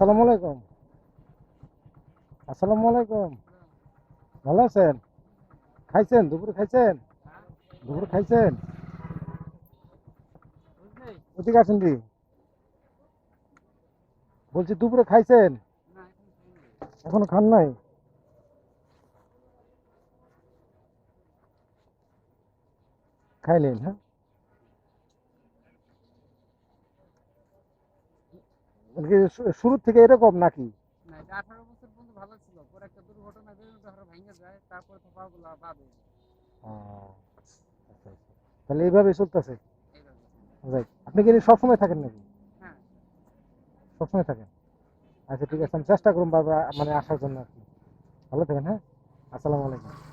আসসালামু আলাইকুম। আসসালামু আলাইকুম। ভালো আছেন? খাইছেন? দুপুরে খাইছেন? দুপুরে খাইছেন? ওদিকে আসেন দি বলছি দুপুরে খাইছেন? এখনও খান নাই? খাইলেন হ্যাঁ? যায় ও, আচ্ছা, আচ্ছা। তাহলে এইভাবে চলতেছে। আপনি কি সবসময় থাকেন নাকি? হ্যাঁ। সবসময় থাকেন? আচ্ছা ঠিক আছে আমি চেষ্টা করুন বাবা মানে আসার জন্য আর কি। ভালো থাকেন হ্যাঁ? আসসালামু আলাইকুম।